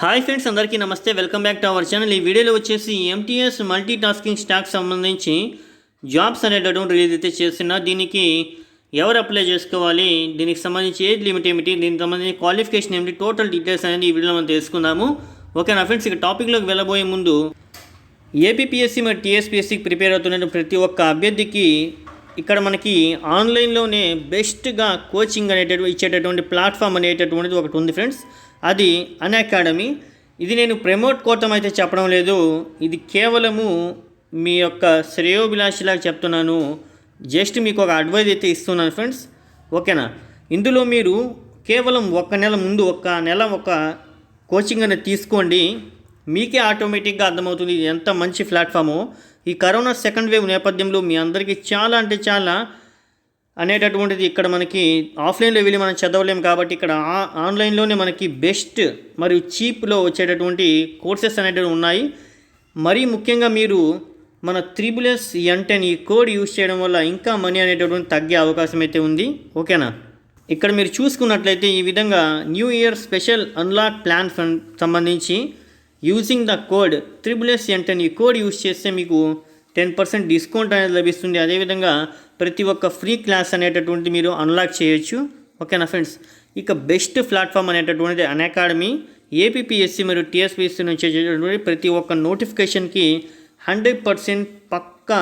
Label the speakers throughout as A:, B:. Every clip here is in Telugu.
A: హాయ్ ఫ్రెండ్స్ అందరికీ నమస్తే. Welcome back to our channel. ఈ వీడియోలో వచ్చేసి ఎంటీఎస్ మల్టీ టాస్కింగ్ స్టాక్ సంబంధించి జాబ్స్ అనేటటువంటి రిలీజ్ అయితే చేస్తున్నా. దీనికి ఎవరు అప్లై చేసుకోవాలి? దీనికి సంబంధించి ఏజ్ లిమిట్ ఏమిటి? దీనికి సంబంధించి క్వాలిఫికేషన్ ఏమిటి? టోటల్ డీటెయిల్స్ అనేది ఈ వీడియోలో మనం తెలుసుకుందాము. ఓకే నా ఫ్రెండ్స్? ఇక టాపిక్లోకి వెళ్ళబోయే ముందు ఏపీఎస్సి మరియు టీఎస్పీఎస్సికి ప్రిపేర్ అవుతున్న ప్రతి ఒక్క అభ్యర్థికి ఇక్కడ మనకి ఆన్లైన్లోనే బెస్ట్గా కోచింగ్ అనేటటువంటి ఇచ్చేటటువంటి ప్లాట్ఫామ్ అనేటటువంటిది ఒకటి ఉంది ఫ్రెండ్స్. అది అన్ అకాడమీ. ఇది నేను ప్రమోట్ కోటం అయితే చెప్పడం లేదు. ఇది కేవలము మీ యొక్క శ్రేయోభిలాషిలాగా చెప్తున్నాను. జస్ట్ మీకు ఒక అడ్వైజ్ అయితే ఇస్తున్నాను ఫ్రెండ్స్. ఓకేనా? ఇందులో మీరు కేవలం ఒక నెల ముందు ఒక నెల ఒక కోచింగ్ అనేది తీసుకోండి. మీకే ఆటోమేటిక్గా అర్థమవుతుంది ఇది ఎంత మంచి ప్లాట్ఫామో. ఈ కరోనా సెకండ్ వేవ్ నేపథ్యంలో మీ అందరికీ చాలా అంటే చాలా అనేటటువంటిది ఇక్కడ మనకి ఆఫ్లైన్లో వెళ్ళి మనం చదవలేం కాబట్టి ఇక్కడ ఆ- ఆన్లైన్లోనే మనకి బెస్ట్ మరియు చీప్లో వచ్చేటటువంటి కోర్సెస్ అనేటివి ఉన్నాయి. మరీ ముఖ్యంగా మీరు మన త్రిబుల్ ఎస్ ఎంటెన్ ఈ కోడ్ యూస్ చేయడం వల్ల ఇంకా మనీ అనేటటువంటి తగ్గే అవకాశం అయితే ఉంది. ఓకేనా? ఇక్కడ మీరు చూసుకున్నట్లయితే ఈ విధంగా new year special unlock plan సంబంధించి using the code triple S ఎంటెన్ ఈ కోడ్ యూస్ చేస్తే మీకు టెన్ పర్సెంట్ డిస్కౌంట్ అనేది లభిస్తుంది. అదేవిధంగా ప్రతి ఒక్క ఫ్రీ క్లాస్ అనేటటువంటి మీరు అన్లాక్ చేయొచ్చు. ఓకేనా ఫ్రెండ్స్? ఇక బెస్ట్ ప్లాట్ఫామ్ అనేటటువంటిది అన్ అకాడమీ ఏపీఎస్సి మరియు టీఎస్పీఎస్సీ నుంచి వచ్చేటటువంటి ప్రతి ఒక్క నోటిఫికేషన్కి హండ్రెడ్ పర్సెంట్ పక్కా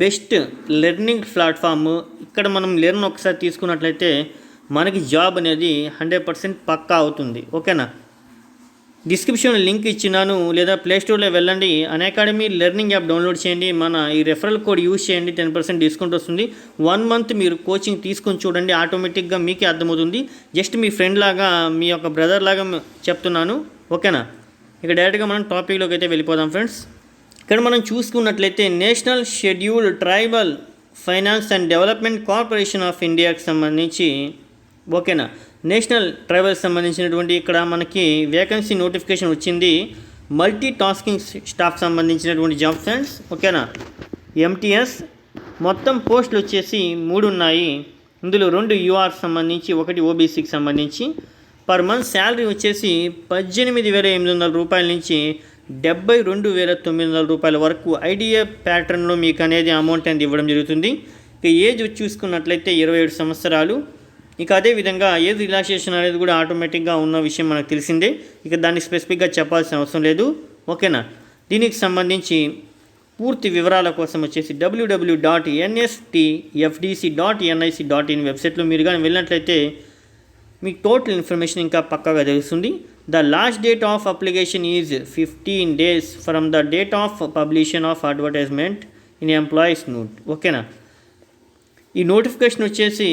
A: బెస్ట్ లెర్నింగ్ ప్లాట్ఫామ్ ఇక్కడ మనం లెర్న్ ఒకసారి తీసుకున్నట్లయితే మనకి జాబ్ అనేది హండ్రెడ్ పర్సెంట్ పక్కా అవుతుంది. ఓకేనా? డిస్క్రిప్షన్ లింక్ ఇచ్చినాను లేదా ప్లేస్టోర్లో వెళ్ళండి. Unacademy learning app download చేయండి. మన ఈ రెఫరల్ కోడ్ యూస్ చేయండి. టెన్ పర్సెంట్ డిస్కౌంట్ వస్తుంది. వన్ మంత్ మీరు కోచింగ్ తీసుకొని చూడండి. ఆటోమేటిక్గా మీకే అర్థమవుతుంది. జస్ట్ మీ ఫ్రెండ్ లాగా మీ యొక్క బ్రదర్ లాగా చెప్తున్నాను. ఓకేనా ఇక డైరెక్ట్గా మనం టాపిక్లోకి అయితే వెళ్ళిపోదాం ఫ్రెండ్స్ ఇక్కడ మనం చూసుకున్నట్లయితే national scheduled tribal finance and development corporation of ఇండియాకి సంబంధించి ఓకేనా? నేషనల్ ట్రైబల్స్ సంబంధించినటువంటి ఇక్కడ మనకి వేకెన్సీ నోటిఫికేషన్ వచ్చింది. మల్టీ టాస్కింగ్ స్టాఫ్ సంబంధించినటువంటి జాబ్ ఫ్రెండ్స్ ఓకేనా? ఎంటీఎస్ మొత్తం పోస్టులు వచ్చేసి మూడు ఉన్నాయి. ఇందులో రెండు యూఆర్ సంబంధించి ఒకటి ఓబీసీకి సంబంధించి. పర్ మంత్ శాలరీ వచ్చేసి పద్దెనిమిది వేల ఎనిమిది వందల రూపాయల నుంచి డెబ్బై రెండు వేల తొమ్మిది వందల రూపాయల వరకు ఐడియా ప్యాటర్న్లో మీకు అనేది అమౌంట్ అనేది ఇవ్వడం జరుగుతుంది. ఇక ఏజ్ చూసుకున్నట్లయితే ఇరవై ఏడు సంవత్సరాలు. ఇక అదేవిధంగా ఏజ్ రిలాక్సేషన్ అనేది కూడా ఆటోమేటిక్గా ఉన్న విషయం మనకు తెలిసిందే. ఇక దాన్ని స్పెసిఫిక్గా చెప్పాల్సిన అవసరం లేదు. ఓకేనా దీనికి సంబంధించి పూర్తి వివరాల కోసం వచ్చేసి WW dot NSTFDC dot NIC dot in వెబ్సైట్లో మీరు కానీ వెళ్ళినట్లయితే మీకు టోటల్ ఇన్ఫర్మేషన్ ఇంకా పక్కాగా తెలుస్తుంది. The last date of application is fifteen days from the date of publication of advertisement in employees note ఓకేనా ఈ నోటిఫికేషన్ వచ్చేసి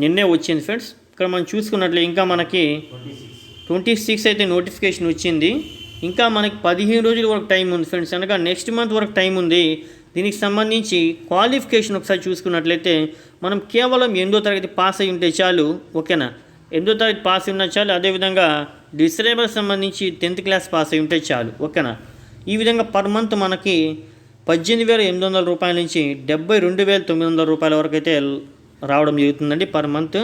A: నిన్నే వచ్చింది ఫ్రెండ్స్. ఇక్కడ మనం చూసుకున్నట్లు ఇంకా మనకి ట్వంటీ సిక్స్ అయితే నోటిఫికేషన్ వచ్చింది. ఇంకా మనకి పదిహేను రోజుల వరకు టైం ఉంది ఫ్రెండ్స్. అనగా నెక్స్ట్ మంత్ వరకు టైం ఉంది. దీనికి సంబంధించి క్వాలిఫికేషన్ ఒకసారి చూసుకున్నట్లయితే మనం కేవలం ఎనిమిదో తరగతి పాస్ అయి ఉంటే చాలు ఓకేనా? ఎనిమిదో తరగతి పాస్ అయి ఉన్నా చాలు అదేవిధంగా డిసరేబుల్ సంబంధించి టెన్త్ క్లాస్ పాస్ అయి ఉంటే చాలు ఓకేనా? ఈ విధంగా పర్ మంత్ మనకి పద్దెనిమిది వేల ఎనిమిది వందల రూపాయల నుంచి డెబ్బై రెండు వేల తొమ్మిది వందల రూపాయల వరకు అయితే రావడం జరుగుతుందండి పర్ మంత్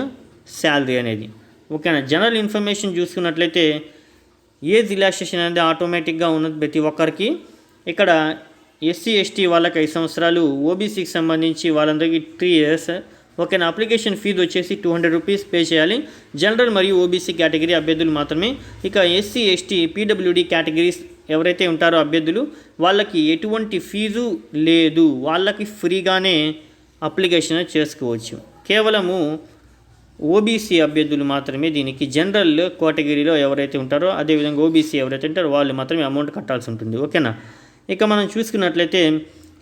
A: శాలరీ అనేది. ఓకేనా? జనరల్ ఇన్ఫర్మేషన్ చూసుకున్నట్లయితే ఏజ్ రిలాక్సేషన్ అనేది ఆటోమేటిక్గా ఉన్నది ప్రతి ఒక్కరికి. ఇక్కడ ఎస్సీ ఎస్టీ వాళ్ళకి ఐదు సంవత్సరాలు ఓబీసీకి సంబంధించి వాళ్ళందరికీ త్రీ ఇయర్స్. ఓకేనా? అప్లికేషన్ ఫీజు వచ్చేసి టూ హండ్రెడ్ రూపీస్ పే చేయాలి. జనరల్ మరియు ఓబీసీ కేటగిరీ అభ్యర్థులు మాత్రమే. ఇక ఎస్సీ ఎస్టీ పీడబ్ల్యూడి కేటగిరీస్ ఎవరైతే ఉంటారో అభ్యర్థులు వాళ్ళకి ఎటువంటి ఫీజు లేదు. వాళ్ళకి ఫ్రీగానే అప్లికేషన్ చేసుకోవచ్చు. కేవలము ఓబీసీ అభ్యర్థులు మాత్రమే దీనికి జనరల్ కేటగిరీలో ఎవరైతే ఉంటారో అదేవిధంగా ఓబీసీ ఎవరైతే ఉంటారో వాళ్ళు మాత్రమే అమౌంట్ కట్టాల్సి ఉంటుంది. ఓకేనా? ఇక మనం చూసుకున్నట్లయితే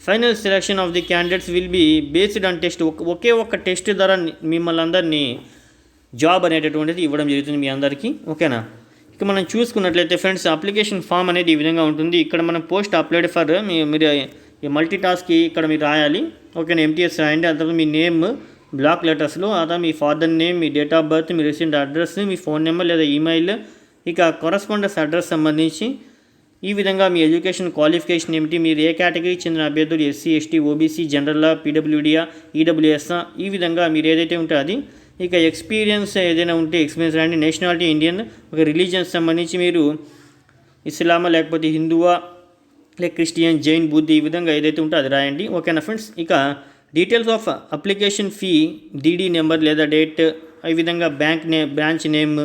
A: final selection of the candidates will be based on test ఒకే ఒక్క టెస్ట్ ద్వారా మిమ్మల్ని అందరినీ జాబ్ అనేటటువంటిది ఇవ్వడం జరుగుతుంది మీ అందరికీ. ఓకేనా? ఇక మనం చూసుకున్నట్లయితే ఫ్రెండ్స్ అప్లికేషన్ ఫామ్ అనేది ఈ విధంగా ఉంటుంది. ఇక్కడ మనం పోస్ట్ అప్లైడ్ ఫర్ మీరు ఈ మల్టీ ఇక్కడ మీరు రాయాలి. ఓకేనా? ఎంటీఎస్ రాయండి. తర్వాత మీ నేమ్ బ్లాక్ లెటర్స్లో అదా మీ ఫాదర్ నేమ్ మీ డేట్ ఆఫ్ బర్త్ మీ రెసిడెంట్ అడ్రస్ మీ ఫోన్ నెంబర్ లేదా ఈమెయిల్ ఇక కరస్పాండెన్స్ అడ్రస్ సంబంధించి ఈ విధంగా మీ ఎడ్యుకేషన్ క్వాలిఫికేషన్ ఏమిటి మీరు ఏ కేటగిరీకి చెందిన అభ్యర్థులు ఎస్సీ ఎస్టీ ఓబీసీ జనరల్లా పీడబ్ల్యూడియా ఈడబ్ల్యూఎస్ఆ ఈ విధంగా మీరు ఏదైతే ఉంటే అది ఇక ఎక్స్పీరియన్స్ ఏదైనా ఉంటే ఎక్స్పీరియన్స్ అంటే నేషనాలిటీ ఇండియన్ ఒక రిలీజియన్స్ సంబంధించి మీరు ఇస్లామా లేకపోతే హిందువా లేక క్రిస్టియన్ జైన్ బుద్ధి ఈ విధంగా ఏదైతే ఉంటే అది రాయండి. ఓకేనా ఫ్రెండ్స్ ఇక details of application fee DD number లేదా డేట్ ఈ విధంగా bank name branch name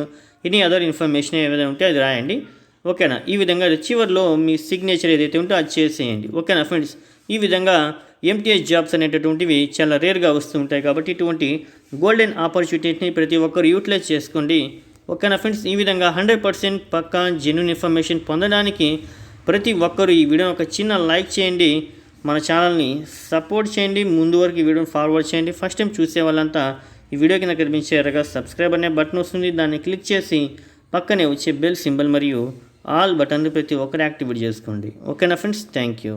A: any other information ఏదైనా ఉంటే అది రాయండి. ఓకేనా? ఈ విధంగా చివరిలో మీ సిగ్నేచర్ ఏదైతే ఉంటే అది చేసేయండి. ఓకేనా ఫ్రెండ్స్ ఈ విధంగా ఎంటీఎస్ జాబ్స్ అనేటటువంటివి చాలా రేర్గా వస్తూ ఉంటాయి కాబట్టి ఇటువంటి గోల్డెన్ ఆపర్చునిటీని ప్రతి ఒక్కరు యూటిలైజ్ చేసుకోండి. ఓకేనా ఫ్రెండ్స్ ఈ విధంగా హండ్రెడ్ పర్సెంట్ పక్కా జెన్యున్ ఇన్ఫర్మేషన్ పొందడానికి ప్రతి ఒక్కరు ఈ వీడియోని ఒక చిన్న లైక్ చేయండి. మన ఛానల్ని సపోర్ట్ చేయండి ముందు వరకు ఈ వీడియోని ఫార్వర్డ్ చేయండి. ఫస్ట్ టైం చూసే వాళ్ళంతా ఈ వీడియోకి నాకు కనిపించేరగా సబ్స్క్రైబ్ అనే బటన్ వస్తుంది. దాన్ని క్లిక్ చేసి పక్కనే వచ్చే బెల్ సింబల్ మరియు ఆల్ బటన్ ప్రతి ఒక్కరు యాక్టివేట్ చేసుకోండి. ఓకేనా ఫ్రెండ్స్? Thank you.